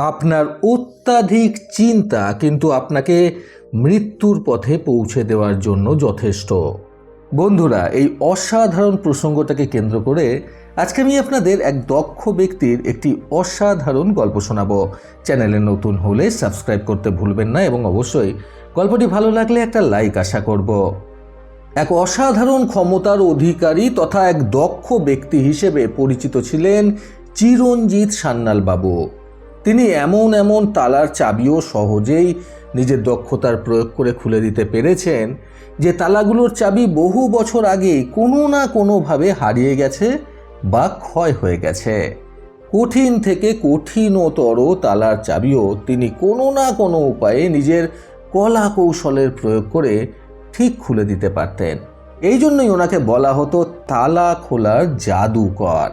আপনার অত্যাধিক চিন্তা কিন্তু আপনাকে মৃত্যুর পথে পৌঁছে দেওয়ার জন্য যথেষ্ট। বন্ধুরা, এই অসাধারণ প্রসঙ্গটাকে কেন্দ্র করে আজকে আমি আপনাদের এক দক্ষ ব্যক্তির একটি অসাধারণ গল্প শোনাবো। চ্যানেলে নতুন হলে সাবস্ক্রাইব করতে ভুলবেন না এবং অবশ্যই গল্পটি ভালো লাগলে একটা লাইক আশা করব। এক অসাধারণ ক্ষমতার অধিকারী তথা এক দক্ষ ব্যক্তি হিসেবে পরিচিত ছিলেন চিরঞ্জিত সান্যাল বাবু তিনি এমন এমন তালার চাবিও সহজেই নিজের দক্ষতার প্রয়োগ করে খুলে দিতে পেরেছেন যে তালাগুলোর চাবি বহু বছর আগেই কোনো না কোনোভাবে হারিয়ে গেছে বা ক্ষয় হয়ে গেছে। কঠিন থেকে কঠিনতর তালার চাবিও তিনি কোনো না কোনো উপায়ে নিজের কলা কৌশলের প্রয়োগ করে ঠিক খুলে দিতে পারতেন। এই জন্যই ওনাকে বলা হতো তালা খোলার জাদুকর।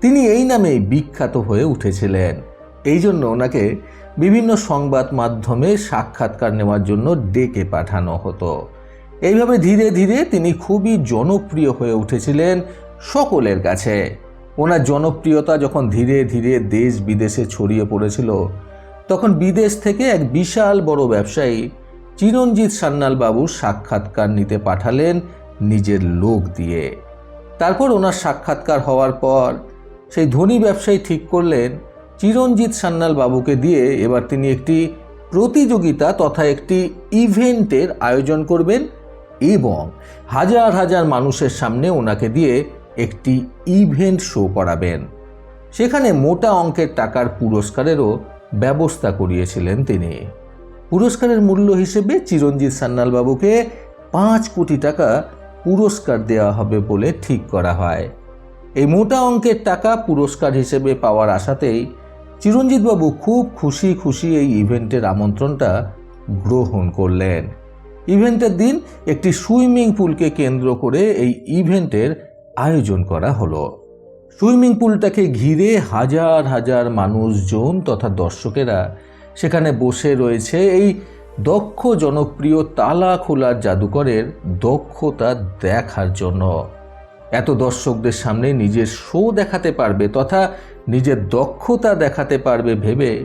তিনি এই নামেই বিখ্যাত হয়ে উঠেছিলেন। এই জন্য ওনাকে বিভিন্ন সংবাদ মাধ্যমে সাক্ষাৎকার নেওয়ার জন্য ডেকে পাঠানো হতো। এইভাবে ধীরে ধীরে তিনি খুবই জনপ্রিয় হয়ে উঠেছিলেন সকলের কাছে। ওনার জনপ্রিয়তা যখন ধীরে ধীরে দেশ বিদেশে ছড়িয়ে পড়েছিল, তখন বিদেশ থেকে এক বিশাল বড় ব্যবসায়ী চিরঞ্জিত সান্যাল সাক্ষাৎকার নিতে পাঠালেন নিজের লোক দিয়ে। তারপর ওনার সাক্ষাৎকার হওয়ার পর সেই ধনী ব্যবসায়ী ঠিক করলেন চিরঞ্জিত সান্যাল বাবুকে দিয়ে এবার তিনি একটি প্রতিযোগিতা তথা একটি ইভেন্টের আয়োজন করবেন এবং হাজার হাজার মানুষের সামনে ওনাকে দিয়ে একটি ইভেন্ট শো করাবেন। সেখানে মোটা অঙ্কের টাকার পুরস্কারেরও ব্যবস্থা করিয়েছিলেন তিনি। পুরস্কারের মূল্য হিসেবে চিরঞ্জিত সান্যাল বাবুকে পাঁচ কোটি টাকা পুরস্কার দেওয়া হবে বলে ঠিক করা হয়। এই মোটা অঙ্কের টাকা পুরস্কার হিসেবে পাওয়ার আশাতেই চিরঞ্জিতবাবু খুব খুশি খুশি এই ইভেন্টের আমন্ত্রণটা গ্রহণ করলেন। ইভেন্টের দিন একটি সুইমিং পুলকে কেন্দ্র করে এই ইভেন্টের আয়োজন করা হলো। সুইমিং পুলটাকে ঘিরে হাজার হাজার মানুষজন তথা দর্শকেরা সেখানে বসে রয়েছে। এই দক্ষ, জনপ্রিয় তালা খোলার জাদুকরের দক্ষতা দেখার জন্য। এত দর্শকদের সামনে নিজের শো দেখাতে পারবে তথা নিজের দক্ষতা দেখাতে পারবে ভেবে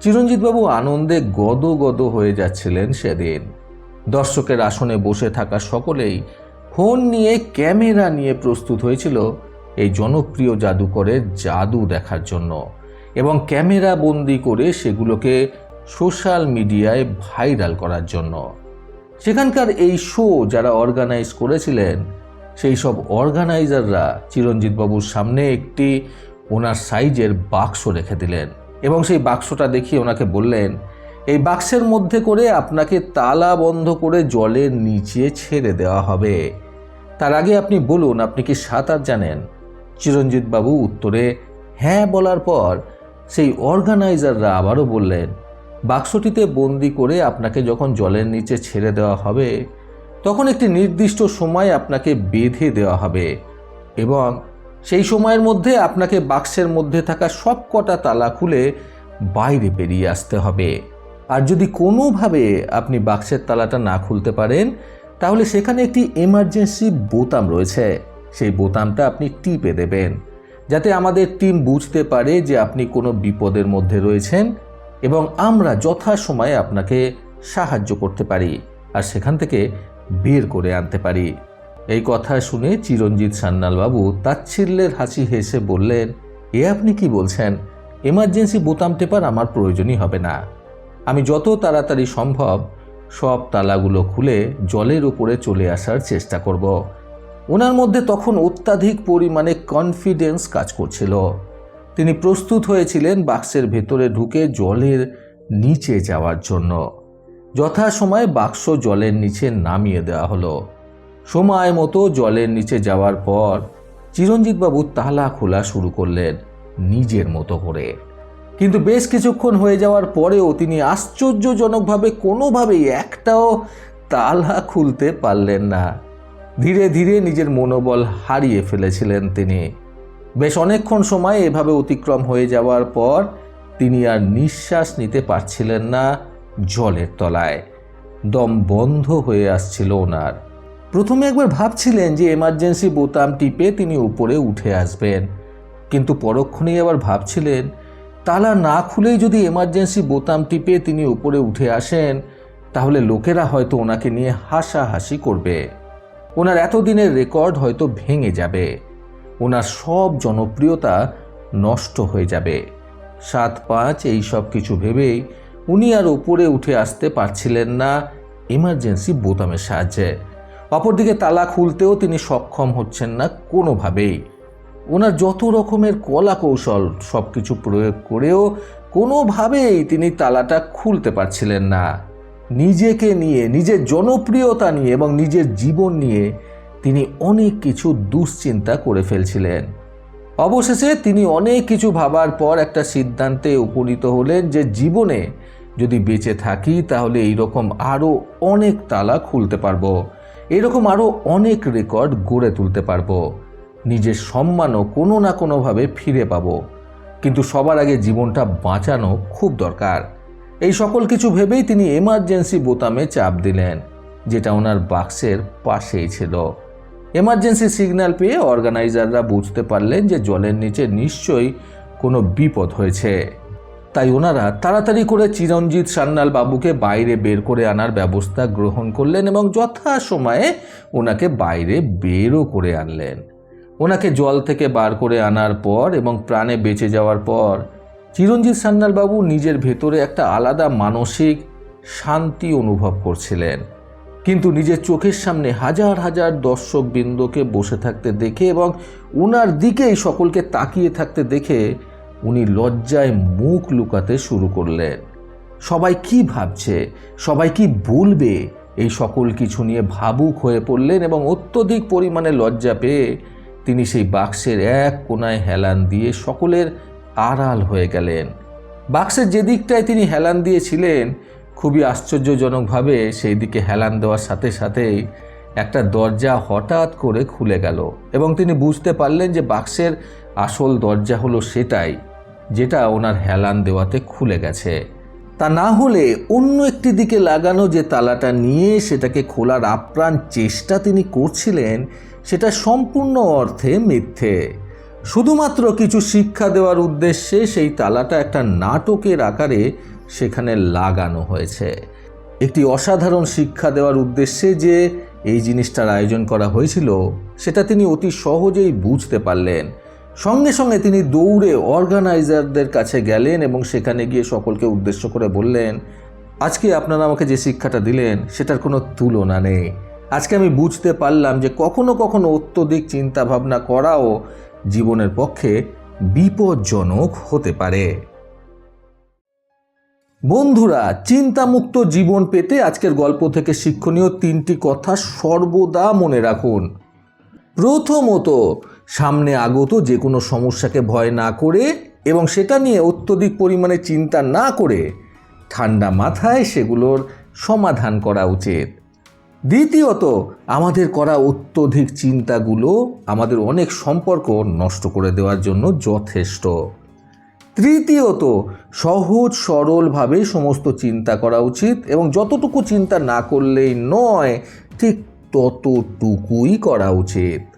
চিরঞ্জিতবাবু আনন্দে গদ গদ হয়ে যাচ্ছিলেন সেদিন। দর্শকের আসনে বসে থাকা সকলেই ফোন নিয়ে, ক্যামেরা নিয়ে প্রস্তুত হয়েছিল এই জনপ্রিয় জাদুকরের জাদু দেখার জন্য এবং ক্যামেরা বন্দি করে সেগুলোকে সোশ্যাল মিডিয়ায় ভাইরাল করার জন্য। সেখানকার এই শো যারা অর্গানাইজ করেছিলেন সেই সব অর্গানাইজাররা চিরঞ্জিতবাবুর সামনে একটি ওনার সাইজের বাক্স রেখে দিলেন এবং সেই বাক্সটা দেখিয়ে ওনাকে বললেন, এই বাক্সের মধ্যে করে আপনাকে তালা বন্ধ করে জলের নিচে ছেড়ে দেওয়া হবে। তার আগে আপনি বলুন, আপনি কি সাঁতার জানেন? চিরঞ্জিতবাবু উত্তরে হ্যাঁ বলার পর সেই অর্গানাইজাররা আবারও বললেন, বাক্সটিতে বন্দি করে আপনাকে যখন জলের নিচে ছেড়ে দেওয়া হবে তখন একটি নির্দিষ্ট সময় আপনাকে বেঁধে দেওয়া হবে এবং সেই সময়ের মধ্যে আপনাকে বাক্সের মধ্যে থাকা সব কটা তালা খুলে বাইরে বেরিয়ে আসতে হবে। আর যদি কোনোভাবে আপনি বাক্সের তালাটা না খুলতে পারেন, তাহলে সেখানে একটি এমার্জেন্সি বোতাম রয়েছে। সেই বোতামটা আপনি টিপে দেবেন, যাতে আমাদের টিম বুঝতে পারে যে আপনি কোনো বিপদের মধ্যে রয়েছেন এবং আমরা যথাসময়ে আপনাকে সাহায্য করতে পারি। আর সেখান থেকে বের করে আনতে পারি। এই কথা শুনে চিরঞ্জিত সান্যালবাবু তাচ্ছিল্যের হাসি হেসে বললেন, এ আপনি কি বলছেন? এমার্জেন্সি বোতাম টেপার আমার প্রয়োজনই হবে না। আমি যত তাড়াতাড়ি সম্ভব সব তালাগুলো খুলে জলের উপরে চলে আসার চেষ্টা করব। ওনার মধ্যে তখন অত্যাধিক পরিমাণে কনফিডেন্স কাজ করছিল। তিনি প্রস্তুত হয়েছিলেন বাক্সের ভেতরে ঢুকে জলের নিচে যাওয়ার জন্য। যথাসময়ে বাক্স জলের নিচে নামিয়ে দেওয়া হলো। সময় মতো জলের নিচে যাওয়ার পর চিরঞ্জিতবাবু তালা খোলা শুরু করলেন নিজের মতো করে। কিন্তু বেশ কিছুক্ষণ হয়ে যাওয়ার পরেও তিনি আশ্চর্যজনকভাবে কোনোভাবেই একটাও তালা খুলতে পারলেন না। ধীরে ধীরে নিজের মনোবল হারিয়ে ফেলেছিলেন তিনি। বেশ অনেকক্ষণ সময় এভাবে অতিক্রম হয়ে যাওয়ার পর তিনি আর নিঃশ্বাস নিতে পারছিলেন না। জলের তলায়। দম বন্ধ হয়ে আসছিল ওনার। প্রথমে একবার ভাবছিলেন যে এমার্জেন্সি বোতাম টিপে তিনি উপরে উঠে আসবেন। কিন্তু পরক্ষণেই আবার ভাবছিলেন, তালা না খুলেই যদি এমার্জেন্সি বোতাম টিপে তিনি উপরে উঠে আসেন, তাহলে লোকেরা হয়তো ওনাকে নিয়ে হাসাহাসি করবে। ওনার এতদিনের রেকর্ড হয়তো ভেঙে যাবে। ওনার সব জনপ্রিয়তা নষ্ট হয়ে যাবে। সাত পাঁচ এই সব কিছু ভেবেই উনি আর উপরে উঠে আসতে পারছিলেন না। এমার্জেন্সি বোতামের সাহায্যে। অপরদিকে তালা খুলতেও তিনি সক্ষম হচ্ছেন না কোনোভাবেই। ওনার যত রকমের কলা কৌশল সব কিছু প্রয়োগ করেও কোনোভাবেই তিনি তালাটা খুলতে পারছিলেন না। নিজেকে নিয়ে, নিজের জনপ্রিয়তা নিয়ে এবং নিজের জীবন নিয়ে তিনি অনেক কিছু দুশ্চিন্তা করে ফেলছিলেন। অবশেষে তিনি অনেক কিছু ভাবার পর একটা সিদ্ধান্তে উপনীত হলেন যে জীবনে যদি বেঁচে থাকি, তাহলে এইরকম আরও অনেক তালা খুলতে পারব। এরকম আরও অনেক রেকর্ড গড়ে তুলতে পারব। নিজের সম্মানও কোনো না কোনোভাবে ফিরে পাবো। কিন্তু সবার আগে জীবনটা বাঁচানো খুব দরকার। এই সকল কিছু ভেবেই তিনি এমার্জেন্সি বোতামে চাপ দিলেন, যেটা ওনার বাক্সের পাশেই ছিল। এমার্জেন্সি সিগন্যাল পেয়ে অর্গানাইজাররা বুঝতে পারলেন যে জলের নিচে নিশ্চয়ই কোনো বিপদ হয়েছে। তাই ওনারা তাড়াতাড়ি করে চিরঞ্জিত সান্যাল বাবুকে বাইরে বের করে আনার ব্যবস্থা গ্রহণ করলেন এবং যথাসময়ে ওনাকে বাইরে বেরও করে আনলেন। ওনাকে জল থেকে বার করে আনার পর এবং প্রাণে বেঁচে যাওয়ার পর চিরঞ্জিত সান্যাল বাবু নিজের ভেতরে একটা আলাদা মানসিক শান্তি অনুভব করছিলেন। কিন্তু নিজের চোখের সামনে হাজার হাজার দর্শকবৃন্দকে বসে থাকতে দেখে এবং ওনার দিকেই সকলকে তাকিয়ে থাকতে দেখে উনি লজ্জায় মুখ লুকাতে শুরু করলেন। সবাই কি ভাবছে? সবাই কি বলবে? এই সকল কিছু নিয়ে ভাবুক হয়ে পড়লেন এবং অত্যধিক পরিমাণে লজ্জা পেয়ে তিনি সেই বাক্সের এক কোনায় হেলান দিয়ে সকলের আড়াল হয়ে গেলেন। বাক্সের যে দিকটায় তিনি হেলান দিয়েছিলেন, খুবই আশ্চর্যজনকভাবে সেই দিকে হেলান দেওয়ার সাথে সাথেই একটা দরজা হঠাৎ করে খুলে গেল এবং তিনি বুঝতে পারলেন যে বাক্সের আসল দরজা হলো সেটাই। যেটা ওনার হেলান দেওয়াতে খুলে গেছে। তা না হলে অন্য একটি দিকে লাগানো যে তালাটা নিয়ে সেটাকে খোলার আপ্রাণ চেষ্টা তিনি করছিলেন, সেটা সম্পূর্ণ অর্থে মিথ্যে। শুধুমাত্র কিছু শিক্ষা দেওয়ার উদ্দেশ্যে সেই তালাটা একটা নাটকের আকারে সেখানে লাগানো হয়েছে। একটি অসাধারণ শিক্ষা দেওয়ার উদ্দেশ্যে যে এই জিনিসটার আয়োজন করা হয়েছিল, সেটা তিনি অতি সহজেই বুঝতে পারলেন। সঙ্গে সঙ্গে তিনি দৌড়ে অর্গানাইজারদের কাছে গেলেন এবং সেখানে গিয়ে সকলকে উদ্দেশ্য করে বললেন, আজকে আপনারা আমাকে যে শিক্ষাটা দিলেন, সেটার কোনো তুলনা নেই। আজকে আমি বুঝতে পারলাম যে কখনো কখনো অত্যধিক চিন্তা ভাবনা করাও জীবনের পক্ষে বিপজ্জনক হতে পারে। বন্ধুরা, চিন্তামুক্ত জীবন পেতে আজকের গল্প থেকে শিক্ষণীয় তিনটি কথা সর্বদা মনে রাখুন। প্রথমত সামনে আগত যে কোনো সমস্যাকে ভয় না করে এবং সেটা নিয়ে অত্যধিক পরিমাণে চিন্তা না করে ঠান্ডা মাথায় সেগুলোর সমাধান করা উচিত। দ্বিতীয়ত, আমাদের করা অত্যধিক চিন্তাগুলো আমাদের অনেক সম্পর্ক নষ্ট করে দেওয়ার জন্য যথেষ্ট। তৃতীয়ত, সহজ সরলভাবে সমস্ত চিন্তা করা উচিত এবং যতটুকু চিন্তা না করলেই নয়, ঠিক ততটুকুই করা উচিত।